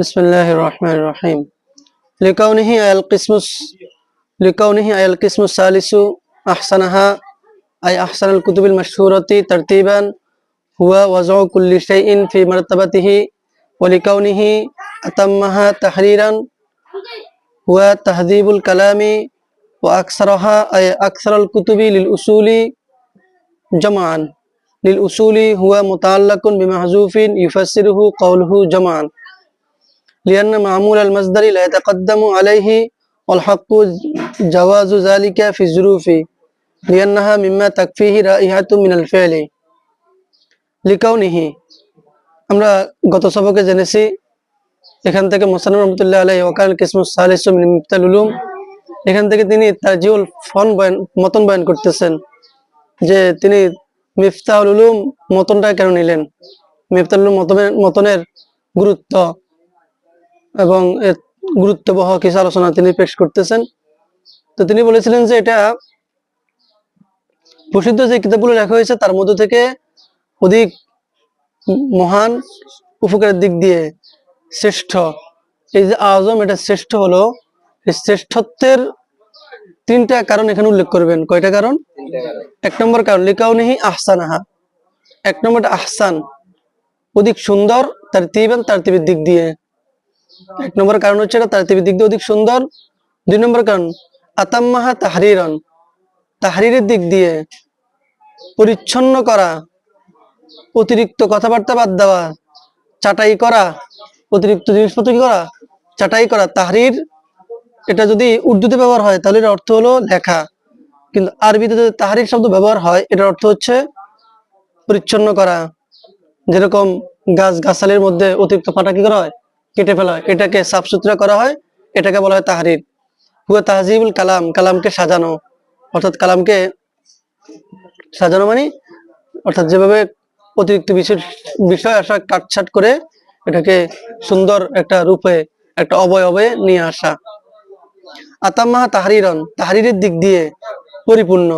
بسم الله الرحمن الرحيم لكونه القسم لكونه القسم الثالث أحسنها أي أحسن الكتب المشهورة ترتيبا هو وضع كل شيء في مرتبته ولكونه أتمها تحريرا هو تهذيب الكلام وأكثرها أي أكثر الكتب للأصول جمعا للأصول هو متعلق بمحذوف يفسره قوله جمعا لأن معمول المصدر لا يتقدم عليه والحق جواز ذلك في الظروف لأنها مما تكفيه رائحة من الفعل لكونه আমরা গত সবকে জেনেছি এখান থেকে মোসানুর রহমতুল্লাহ আলাই ওকাল কিসমুস সালিস মিন মিফতাল উলুম এখান থেকে তিনি তাজিউল ফন বয়ান মতন বয়ান করতেছেন যে তিনি মিফতাহুল উলুম মতনটা কেন নিলেন মিফতাল উলুম মতনের মতনের গুরুত্ব এবং এর গুরুত্ববহ কিছু আলোচনা তিনি পেশ করতেছেন। তো তিনি বলেছিলেন যে এটা প্রসিদ্ধ যে কিতাবগুলো লেখা হয়েছে তার মধ্য থেকে অধিক মহান উপকারের দিক দিয়ে শ্রেষ্ঠ। এই যে আজম এটা শ্রেষ্ঠ হলো এই শ্রেষ্ঠত্বের তিনটা কারণ এখানে উল্লেখ করবেন। কয়টা কারণ? এক নম্বর কারণ লিকাও নেহি আহসান আহা এক নম্বরটা আহসান অধিক সুন্দর তার তিবেন তার তিবের দিক দিয়ে। এক নম্বর কারণ হচ্ছে এটা তার দিক দিয়ে অধিক সুন্দর। দুই নম্বর কারণ, আতাম্মাহা তাহরিরন। তাহরিরের দিক দিয়ে পরিচ্ছন্ন করা, অতিরিক্ত কথাবার্তা বাদ দেওয়া, চাটাই করা, অতিরিক্ত জিনিসপত্র কি করা, চাটাই করা, তাহরির এটা যদি উর্দুতে ব্যবহার হয়, তাহলে এর অর্থ হলো লেখা। কিন্তু আরবিতে যদি তাহরির শব্দ ব্যবহার হয়, এটার অর্থ হচ্ছে পরিচ্ছন্ন করা। যেরকম গাছ গাছালির মধ্যে অতিরিক্ত ফাটা কি করা হয় কেটে ফেলা হয়। এটাকে সাফ সুতরা করা হয়। এটাকে বলা হয় তাহারির। হুয়া তাহজিবুল কালাম, কালামকে সাজানো। অর্থাৎ কালামকে সাজানো মানে অর্থাৎ যেভাবে অতিরিক্ত বিষয় বিষয় আসা, কাটছাট করে এটাকে সুন্দর একটা রূপে, একটা অবয়বে নিয়ে আসা। আতাম্মাহা তাহারিরন, তাহারিরের দিক দিয়ে পরিপূর্ণ।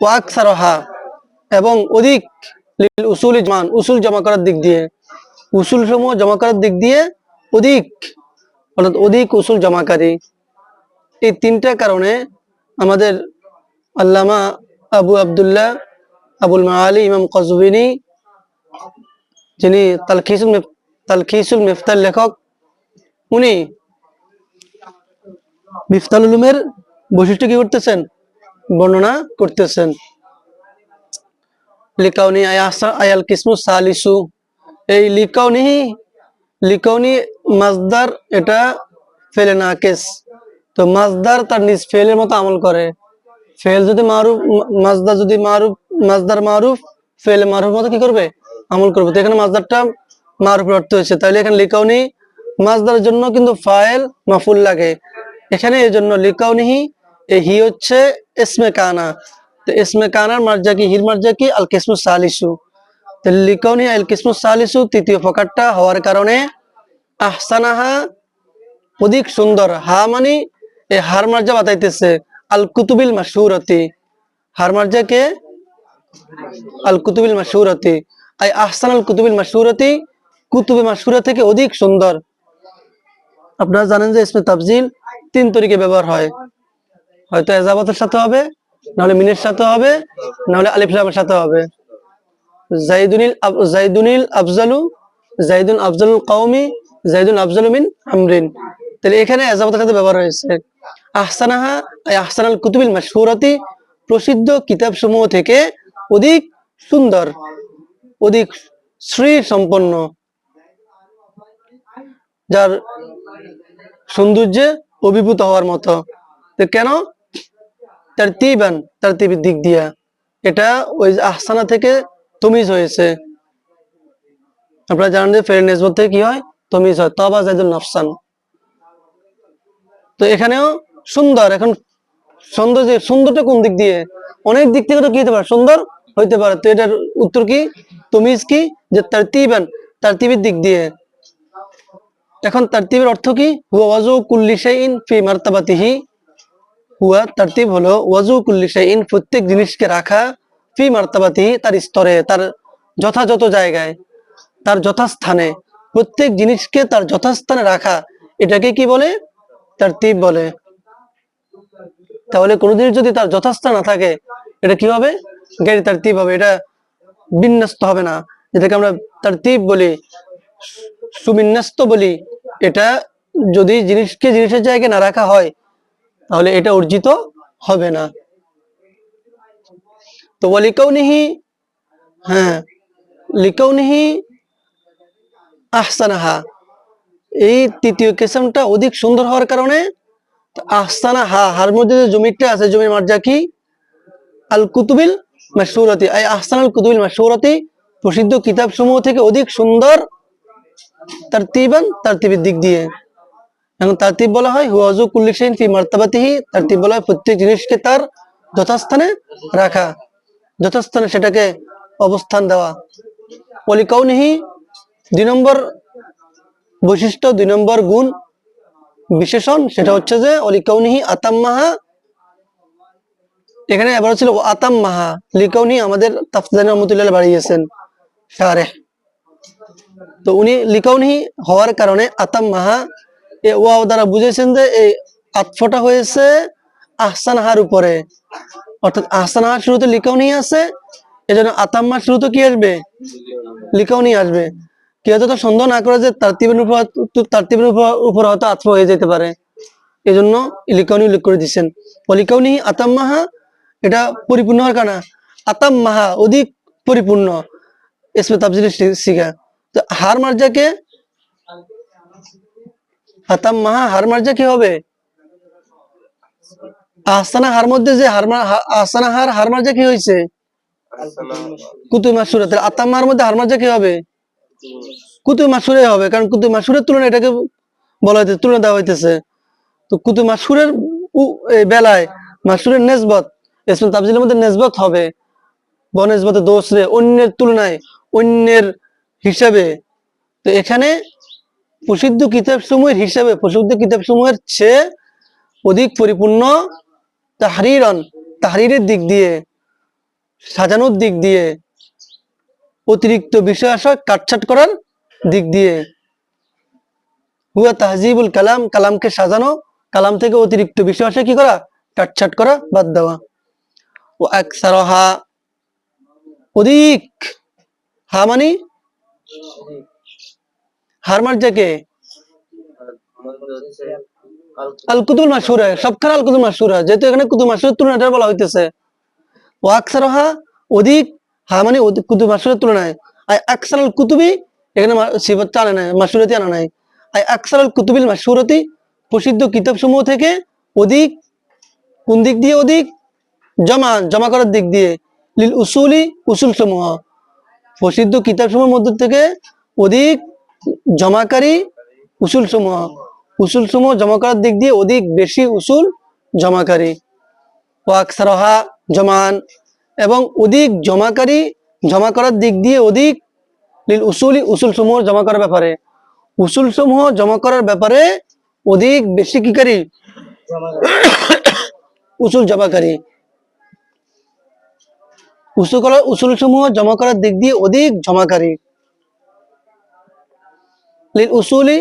ওয়াক সারহা এবং অধিক উসুল মান উসুল জমা করার দিক দিয়ে উসুল সমূহ জমা করার দিক দিয়ে অধিক, অর্থাৎ অধিক উসুল জমাকারী। এই তিনটা কারণে আমাদের আল্লামা আবু আবদুল্লাহ আবুল মাআলি, ইমাম কজবিনী, যিনি তালখিসুল তালখিসুল মিফতার লেখক, উনি মিফতাল উলুমের বৈশিষ্ট্য কি করতেছেন? বর্ণনা করতেছেন। লিকাউনি আয়াল কিসমু সালিসু। এই লিকাউনি লিকাউনি মাজদার এটা ফেলে না, কেস। তো মাজদার তার নিজ ফেলের মতো আমল করে। ফেল যদি মারুফ মাজদার যদি মারুফ মাজদার মারুফ, ফেল মারুফ মতো কি করবে? আমল করবে। তো এখানে মাজদারটা মারুফের অর্থ হয়েছে তাহলে এখানে লিকাউনি মাজদারের জন্য কিন্তু ফাইল মাফুল লাগে। এখানে এই জন্য লিকাউনিহি এই হি হচ্ছে ইসমে কানা। তো ইসমে কানার মার্জা কি? হির মার্জা কি? আল কিসমু সালিসু তো লিকাউনি আল কিসমু সালিসু, তৃতীয় প্রকারটা হওয়ার কারণে আহসানাহা অধিক সুন্দর। হা মানে এই হার মার্জা বাতাইতেছে। আল কুতুবিল মাসহুরতি হার মার্জা কে? আল কুতুবিল মাসহুরতি আই আহসান আল কুতুবিল মাসহুরতি কুতুবে মাসহুরা থেকে অধিক সুন্দর। আপনারা জানেন যে ইসমে তাফজিল তিন তরিকে ব্যবহার হয়। হয়তো এজাবাতের সাথে হবে, নাহলে মিনের সাথে হবে, নাহলে আলিফ লামের সাথে হবে। জাইদুনিল জাইদুনিল আফজালু, জাইদুন আফজালুল কওমি, জাইদুন আফজালু মিন আমরিন। তাহলে এখানে এজাবাতের সাথে ব্যবহার হয়েছে। আহসানাহা আহসানাল কুতুবিল মাশহুরাতি, প্রসিদ্ধ কিতাব সমূহ থেকে অধিক সুন্দর, অধিক শ্রী সম্পন্ন যার সৌন্দর্যে অভিভূত হওয়ার মতো। তো কেন? তার তিবান তার তিবির দিক দিয়া। এটা ওই আহসানা থেকে তমিজ হয়েছে। আপনারা জানেন যে ফের নেজবত থেকে কি হয়? তমিজ হয়। তবা জাইদুল নফসান। তো এখানেও সুন্দর। এখন সুন্দর যে সুন্দরটা কোন দিক দিয়ে? অনেক দিক থেকে তো কি হতে পারে? সুন্দর হইতে পারে। তো এটার উত্তর কি? তমিজ কি? যে তার তিবান তার তিবির দিক দিয়ে। এখন তারতিবের অর্থ কি? হুয়া ওয়াজু কুল্লি শাইইন ফি মারতাবাতিহি। হুয়া তারতিব হলো ওয়াজু কুল্লি শাইইন প্রত্যেক জিনিসকে রাখা। ফি মারতাবাতিহি তার স্তরে, তার যথাযথ জায়গায়, তার যথাস্থানে, প্রত্যেক জিনিসকে তার যথাস্থানে রাখা, এটাকে কি বলে? তার তীব বলে। তাহলে কোনো জিনিস যদি তার যথাস্থান না থাকে, এটা কি হবে? গাড়ি তার তীব হবে, এটা বিন্যস্ত হবে না। যেটাকে আমরা তার তীব বলি, সুবিন্যস্ত বলি, এটা যদি জিনিসকে জিনিসের জায়গায় না রাখা হয়, তাহলে এটা অর্জিত হবে না। তো ওয়ালিকাউনিহি হ্যাঁ লিকাউনিহি আহসানাহা। এই তৃতীয় কেসামটা অধিক সুন্দর হওয়ার কারণে আহসানা হা হার মধ্যে যে জমিটা আছে, জমির মার্জা কি? আল কুতুবিল মাসুরতি আই আহসান আল কুতুবিল মাসুরতি প্রসিদ্ধ কিতাব সমূহ থেকে অধিক সুন্দর তার তিবান তার তিবের দিক দিয়ে। এখন তারতিব বলা হয় হুয়াজু কুল্লি শাইইন ফি মার্তাবাতিহি, তারতিব বলা হয় প্রত্যেক জিনিসকে তার যথাস্থানে রাখা। যথাস্থানে সেটাকে অবস্থান দেওয়া। অলিকাউনিহি দুই নম্বর বৈশিষ্ট্য, দুই নম্বর গুণ বিশেষণ, সেটা হচ্ছে যে অলিকাউনিহি আতাম্মাহা। এখানে এবার ছিল আতাম্মাহা। লিকাউনি আমাদের তাফজানি রহমতুল্লাহ বাড়িয়েছেন, শারেহ। তো উনি লিকাউনিহি হওয়ার কারণে আতাম্মাহা, এ ওয়াও দ্বারা বুঝেছেন যে এই আতফটা হয়েছে আহসানহার উপরে। অর্থাৎ আহসানহার শুরুতে লিকাউনি আছে এজন্য আতাম্মার শুরুতে কি আসবে? লিকাউনি আসবে। কেউ তো সন্দেহ না করে যে তারতিবের উপর তারতিবের উপর হয়তো আতফ হয়ে যেতে পারে। এই জন্য লিকাউনি উল্লেখ করে দিচ্ছেন। লিকাউনি আতাম্মাহা এটা পরিপূর্ণ হওয়ার কারণে আতাম্মাহা অধিক পরিপূর্ণ। ইসমে তাবজিল শিখা। তো হার মার্জাকে হাতাম মাহা হার মার্জা কি হবে? আহসানা হার মধ্যে যে আহসানা হার হার মার্জা কি হয়েছে কুতুব মধ্যে হার মার্জা কি হবে? কুতুব মাসুরে হবে কারণ কুতুব মাসুরের তুলনায় এটাকে বলা হইতেছে তুলনা দেওয়া হইতেছে। তো কুতুব মাসুরের বেলায় মাসুরের নেসবত তাবজিলের মধ্যে নেসবত হবে। বনেসবতে দোষ রে অন্যের তুলনায় অন্যের হিসাবে। তো এখানে প্রসিদ্ধ কিতাব সমূহের হিসাবে প্রসিদ্ধ কিতাব সমূহের চেয়ে অধিক পরিপূর্ণ তাহরিরন, তাহরিরের দিক দিয়ে, সাজানোর দিক দিয়ে, অতিরিক্ত বিষয় আসা কাটছাট করার দিক দিয়ে। হুয়া তাহজিবুল কালাম, কালামকে সাজানো, কালাম থেকে অতিরিক্ত বিষয় আসা কি করা? কাটছাট করা, বাদ দেওয়া। ও এক সারহা অধিক। হা মানে? হার মার্জাকে? আল কুতুল মাসুরা সবখানে আল মাসুরা যেহেতু এখানে কুতুব মাসুরের তুলনাটা বলা হইতেছে। ও আকসারহা অধিক, হা মানে কুতুব মাসুরের তুলনায়। আকসার আল কুতুবি, এখানে নাই মাসুরতি নাই। আকসার আল কুতুবিল মাসুরতি প্রসিদ্ধ থেকে অধিক, কোন দিক দিয়ে অধিক? জমা জমা করার দিক দিয়ে। লিল উসুলি উসুল সমূহ প্রসিদ্ধ কিতাব সমূহের মধ্যে থেকে অধিক জমাকারী উসুল সমূহ উসুল সমূহ জমা করার দিক দিয়ে অধিক বেশি উসুল জমাকারী। ওয়াকসারহা জমান এবং অধিক জমাকারী জমা করার দিক দিয়ে অধিক লিল উসুলি উসুল সমূহ জমা করার ব্যাপারে। উসুল সমূহ জমা করার ব্যাপারে অধিক বেশি কিকারী উসুল জমাকারী। উসুল উসুল সমূহ জমা করার দিক দিয়ে অধিক জমাকারী। লিল উসুলি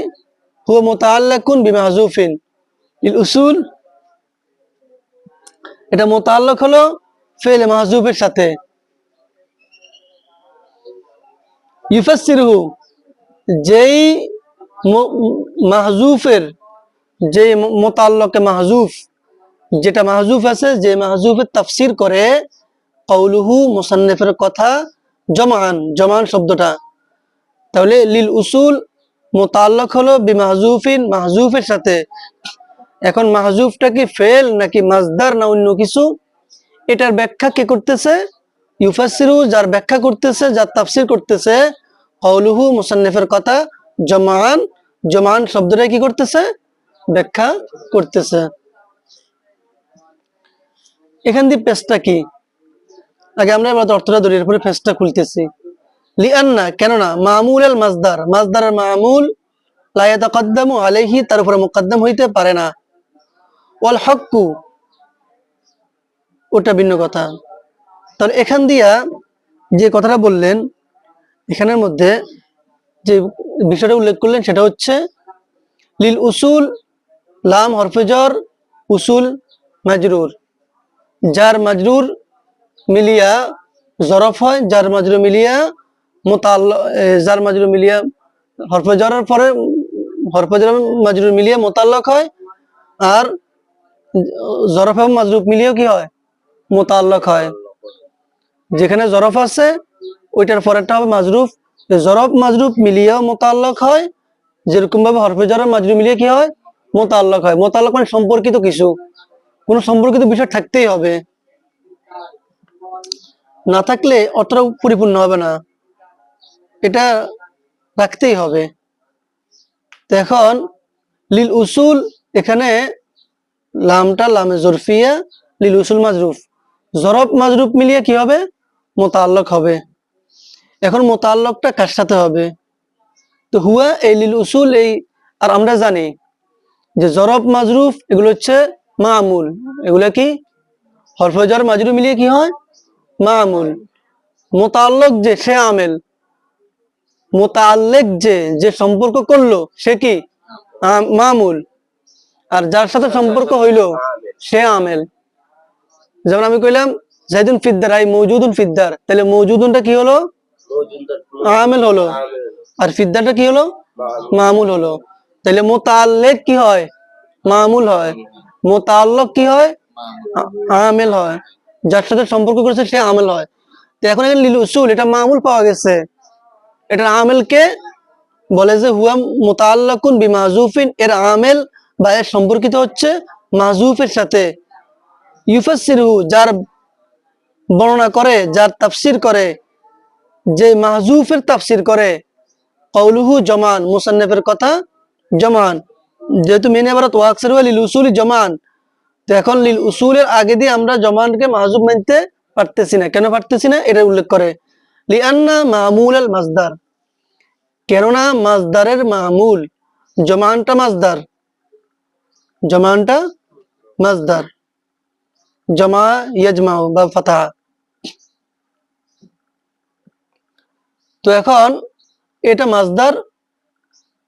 হুয়া মুতাআল্লাকুন বিমাহজুফিন লিল উসুল, এটা মোতাল্লক হলো ফেলে মাহজুফের সাথে। ইউফাসসিরহু, যেই মাহজুফের যে মোতাল্লকে মাহজুফ যেটা মাহজুফ আছে, যে মাহজুফের তাফসির করে কৌলুহু মুসান্নেফের কথা জমান জমান শব্দটা। তাহলে লিল উসুল মোতাল্লক হলো বিমাহজুফিন, মাহজুফের সাথে। এখন মাহজুফটা কি ফেল নাকি মাজদার না অন্য কিছু? এটার ব্যাখ্যা কে করতেছে? ইউফাসিরু যার ব্যাখ্যা করতেছে, যার তাফসির করতেছে কৌলুহু মুসান্নেফের কথা জমান জমান শব্দটা কি করতেছে? ব্যাখ্যা করতেছে। এখান দিয়ে পেজটা কি? আগে আমরা অর্থটা ধরি, এরপরে পেজটা খুলতেছি। লিআন্না, কেননা মামুল আল মাজদার মাজদারের মামুল তার উপরে মুকদ্দম হইতে পারে না। ওয়াল হক্কু, ওটা ভিন্ন কথা। তাহলে এখান দিয়া যে কথাটা বললেন, এখানের মধ্যে যে বিষয়টা উল্লেখ করলেন, সেটা হচ্ছে লিল উসুল লাম হরফেজর উসুল মাজরুর। যার মাজরুর মিলিয়া জরফ হয়, যার মাজরুর মিলিয়া মোতাল যার মাজরুর মিলিয়া হরফেজরের পরে হরফেজর মাজরুর মিলিয়া মোতাল্লক হয় আর জরফ এবং মাজরুফ মিলিয়েও কি হয়? মোতাল্লক হয়। যেখানে জরফ আছে, ওইটার পরেরটা হবে মাজরুফ। জরফ, মাজরুফ মিলিয়েও মোতাল্লক হয়। যেরকম ভাবে হরফে জরফ মিলিয়ে কি হয়? মোতাল্লক হয়। মোতাল্লক মানে সম্পর্কিত কিছু। কোন সম্পর্কিত বিষয় থাকতেই হবে। না থাকলে অতটাও পরিপূর্ণ হবে না। এটা রাখতেই হবে। তো এখন লিল উসুল এখানে লামটা লামে জরফিয়া, লিল উসুল মাজরুফ। জরব মাজরুফ মিলিয়ে কি হবে? মোতাল্লক হবে। এখন মোতাল্লকটা কার সাথে হবে? তো হুয়া, এই লিল উসুল, এই, আর আমরা জানি যে জরব মাজরুফ এগুলো হচ্ছে মামুল। এগুলো কি? হরফজর মাজরুফ মিলিয়ে কি হয়? মামুল। মোতাল্লক যে, সে আমেল। মোতাল্লেক যে যে সম্পর্ক করল, সে কি? মামুল। আর যার সাথে সম্পর্ক হইল, সে আমেল। যেমন আমি কইলাম জাইদুন ফিদ্দার, আই মৌজুদুন ফিদ্দার। তাহলে মৌজুদুনটা কি হলো? আমেল হলো। আর ফিদ্দারটা কি হলো? মামুল হলো। তাহলে মোতাল্লেক কি হয়? মামুল হয়। মোতাল্লক কি হয়? আমেল হয়। যার সাথে সম্পর্ক করেছে, সে আমেল হয়। তো এখন এখানে লিল উসুল, এটা মামুল পাওয়া গেছে। এটা আমেলকে বলে যে, হুয়া মোতাল্লাকুন বিমাজুফিন এর আমেল বা এর সম্পর্কিত হচ্ছে মাজুফের সাথে। ইউফাসিরহু যার বর্ণনা করে, যার তাফসির করে, যে মাহজুফের তাফসির করে কৌলুহু জমান, মুসান্নফের কথা জমান। যেহেতু মেনে এবার ওয়াকসার লিল উসুল জমান, তো এখন লিল উসুলের আগে দিয়ে আমরা জমানকে মাহজুব মানতে পারতেছি না। কেন পারতেছি না? এটা উল্লেখ করে। লিআন্না মামুল আল মাজদার কেননা মাজদারের মামুল জমানটা মাজদার জমানটা মাজদার জমা ইয়াজমাউ বা ফাতা তো এখন এটা মাজদার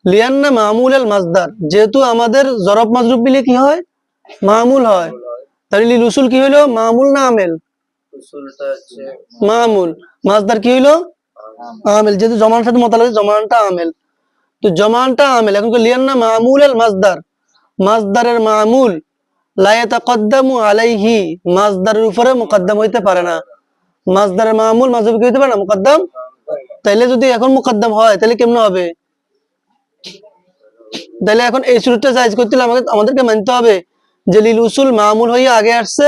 লিয়ান্না মামুল আল মাজদার যেহেতু আমাদের জরব মাজরুব মিলে কি হয়? মামুল হয়। তাহলে লিল উসুল কি হইল? মামুল না আমেল? মামুল। মাজদার কি হইল? আমেল, যেহেতু জমানের সাথে মোতালেক জমানটা আমেল। তো জমানটা আমেল, এখন লিয়ান্না মামুল মামুল লায়াতাকদ্দামু আলাইহি মাজদারের উপরে হইতে পারে না। মামুল কি হইতে পারে না তাইলে যদি এখন মুকদ্দম হয় তাহলে কেমন হবে? তাহলে এখন এই শুরুটা জায়জ করতে আমাকে আমাদেরকে মানতে হবে যে, লিল উসুল মামুল হয়ে আগে আসছে,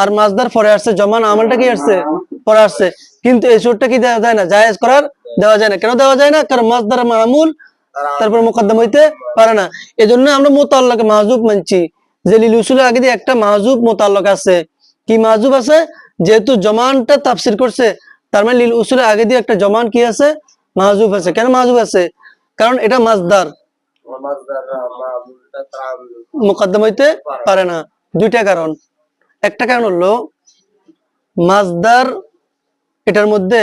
আর মাজদার পরে আসছে। জমান আমলটা কি আসছে? পরে আসছে। কিন্তু এই সুরটা কি দেওয়া যায় না? জায়েজ করার দেওয়া যায় না। কেন দেওয়া যায় না? কারণ মাজদার মামুল তারপর মুকদ্দম হইতে পারে না। এজন্য আমরা মোতাল্লাকে মাহজুব মানছি। যে লিল উসুলের আগে দিয়ে একটা মাহজুব মোতাল্লাক আছে। কি মাহজুব আছে? যেহেতু জমানটা তাফসির করছে, তার মানে লিল উসুলের আগে দিয়ে একটা জমান কি আছে? মাহজুব আছে। কেন মাহজুব আছে? কারণ এটা মাসদাররা মামুলটা হইতে পারে না। দুইটা কারণ। একটা কারণ হলো মাজদার এটার মধ্যে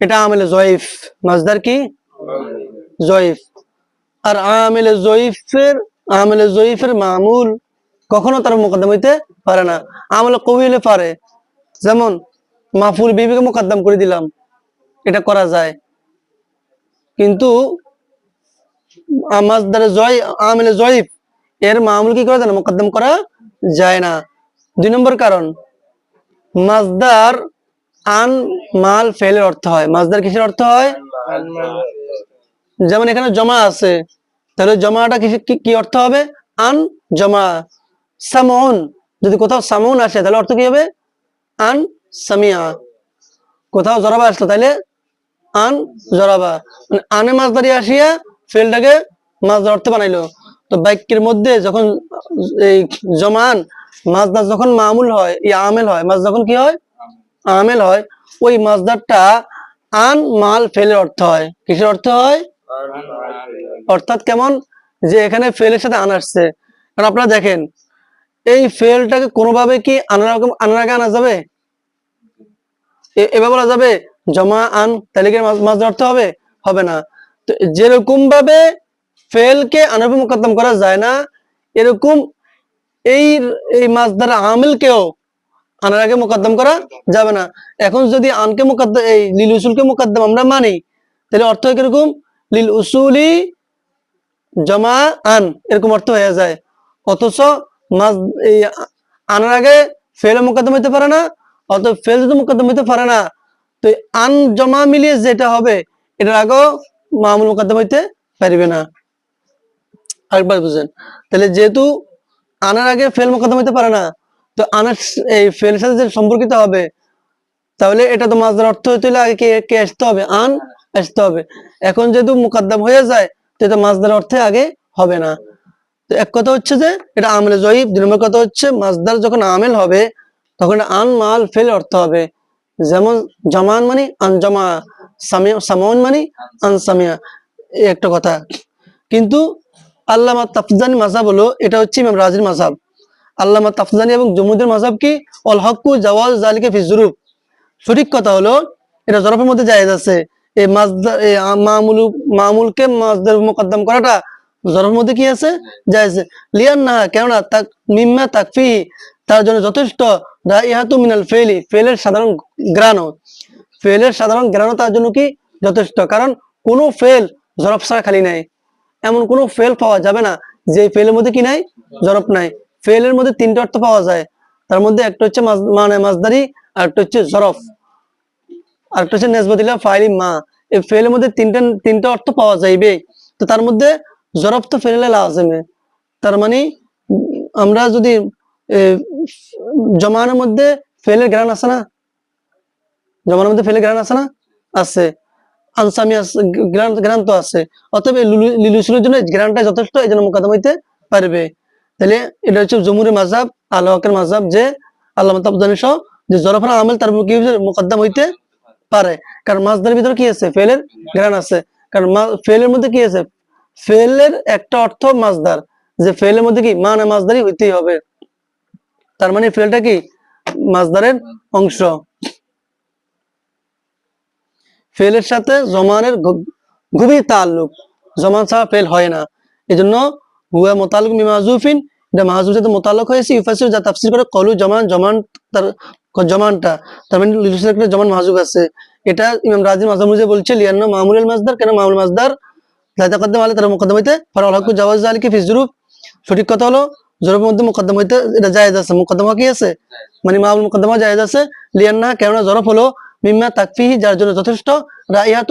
এটা আমেলে জয়ীফ। মাজদার কি? জয়ীফ। আর আমেলে জয়ীফের আমেলে জয়ীফের মামুল কখনো তার মোকদ্দম হইতে পারে না। আমলে কবি হলে পারে। যেমন, মাফুল বিবিকে মোকদ্দম করে দিলাম, এটা করা যায়। কিন্তু আমার দ্বারা জয়, আমেলে জয়ীফ, এর মামুল কি করা যায় না করা যায় না। দুই নম্বর কারণ, মাজদার আন, মাল, ফেলের অর্থ হয়। মাজদার কিসের অর্থ হয়? যেমন এখানে জমা আছে, তাহলে জমাটা কি অর্থ হবে? আন, জমা। সামন, যদি কোথাও সামন আসে, তাহলে অর্থ কি হবে? আন, সামিয়া। কোথাও জরাবা আসলো তাহলে আন, জরাবা। মানে আনে মাছদারি আসিয়া ফেলটাকে মাছদার অর্থ বানাইলো। তো বাক্যের মধ্যে যখন এই জমান মাছদার যখন মামুল হয়, ই আমেল হয়, মাছ যখন কি হয়? আমেল হয়, ওই মাছদারটা আন মাল ফেলের অর্থ হয়। কিসের অর্থ হয়? অর্থাৎ কেমন? যে এখানে ফেলের সাথে আন আসছে। কারণ আপনারা দেখেন, এই ফেলটাকে কোনোভাবে কি আনার আনার আগে আনা যাবে? এ- এভাবে বলা যাবে, জমা, আন তাহলে কি মাছ মাছ অর্থ হবে? হবে না। তো যেরকম ভাবে ফেলকে আনাবে মোকদ্দম করা যায় না, এরকম এই এই মাসদার আমিলকেও আনার আগে মোকদ্দম করা যাবে না। এখন যদি আনকে মোকদ্দম, এই লিল উসুলকে মোকদ্দম আমরা মানি, তাহলে অর্থ হয় কীরকম? লিল উসুলি জমা আন, এরকম অর্থ হয়ে যায়। অথচ মাস এই আনার আগে ফেলে মোকদ্দম হইতে পারে না অত ফেল যদি মোকদ্দম হইতে পারে না, তো আন জমা মিলিয়ে যেটা হবে, এটার আগেও মামুল মোকদ্দম হইতে পারবে না। আরেকবার বুঝেন। তাহলে যেহেতু আনার আগে ফেল মোকদ্দম হইতে পারে না তো আনার এই ফেলের সাথে সম্পর্কিত হবে, তাহলে এটা তো মাছ ধরার অর্থ হইতে আগে কে কে আসতে হবে? আন আসতে হবে। এখন যেহেতু মুকাদ্দাম হয়ে যায়, তো এটা মাছ ধরার অর্থে আগে হবে না। তো এক কথা হচ্ছে যে, এটা আমলে জয়ীব, দুই নম্বর কথা হচ্ছে মাছদার যখন আমেল হবে, তখন আন মাল ফেল অর্থ হবে। যেমন জামান মানে আনজামা সামন মানে আনসামিয়া একটা কথা। কিন্তু আল্লামা তাফজানি মাসাব হলো, এটা হচ্ছে ইমাম রাজির মাসাব আল্লামা তাফজানি এবং জমুদের মাসাব কি? অল হকু জাওয়াজ জালিকে ফিজরুব সঠিক কথা হলো, এটা জরফের মধ্যে জায়েজ আছে। এই মাজদার এই মামুল, মামুলকে মাজদার মুকদ্দম করাটা জরফের মধ্যে কি আছে? জায়েজ। লিয়ান না কেননা তাক, মিম্মা তাকফি তার জন্য যথেষ্ট রাইহাতু মিনাল ফেলি ফেলের সাধারণ গ্রানো ফেলের সাধারণ গ্রানো তার জন্য কি? যথেষ্ট। কারণ কোনো ফেল জরফ ছাড়া খালি নাই। এমন কোনো ফেল পাওয়া যাবে না, যে ফেলের মধ্যে কি নাই? জরফ নাই। ফেলের মধ্যে তিনটা অর্থ পাওয়া যায়। তার মধ্যে একটা হচ্ছে মানে মাজদারি আর একটা হচ্ছে জরফ। আর একটা হচ্ছে নেসবতিলা ফাইলি মা। এই ফেলের মধ্যে তিনটা তিনটা অর্থ পাওয়া যাইবে তো তার মধ্যে জরফ তো ফেলে লাজমে। তার মানে আমরা যদি জমানের মধ্যে ফেলের গ্রান আছে না? জমানের মধ্যে ফেলের গ্রান আছে না? আছে। আনসামি আছে গ্রান গ্রান তো আছে। অতএব লিলুসুলের জন্য গ্রানটা যথেষ্ট, এই জন্য মোকাদম হইতে পারবে। তাহলে এটা হচ্ছে জমুরি মাজাব আল্লাহকের মাজাব যে আল্লাহ যে জরফানা আমেল তার কি মোকদ্দম হইতে পারে। কারণ মাছদার ভিতরে কি আছে? ফেলের গ্রান আছে। কারণ ফেলের মধ্যে কি আছে? ফেলের একটা অর্থ মাছদার যে ফেলের মধ্যে কি? মানে মাছদারি হইতেই হবে। তার মানে ফেলটা কি? মাছদারের অংশ। ফেলের সাথে জমানের গভীর তাল্লুক। জমান ছাড়া ফেল হয় না। এই জন্য হুয়া মোতালুক মিমাজুফিন এটা সাথে মোতালক হয়েছে। ইউফাসির যা তাফসির করে কলু জমান জমান তার, জমানটা, তার মানে জমান আছে। এটা ইমাম রাজি মাজামুজে বলছে, লিয়ান্ন মামুলের মাজদার কেন মামুল মাজদার আলে হইতে ফিজরুফ? সঠিক কথা হলো জরুর মধ্যে মোকদ্দম হইতে এটা জায়েজ আছে। মোকদ্দমা কি আছে? মানে মামুল মোকদ্দমা জায়েজ আছে। লিয়ান্না, কেননা জরফ হলো, মিম্মা তাকফিহি, যার জন্য যথেষ্ট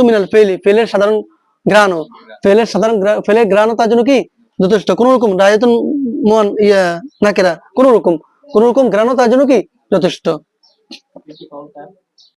মিনাল ফেলি ফেলের সাধারণ গ্রানও। ফেলের সাধারণ ফেলের গ্রানও তার জন্য কি? যথেষ্ট। কোন রকম রায়তন মন ইয়া নাকেরা কোন রকম কোন রকম গ্রানো তার জন্য কি? যথেষ্ট।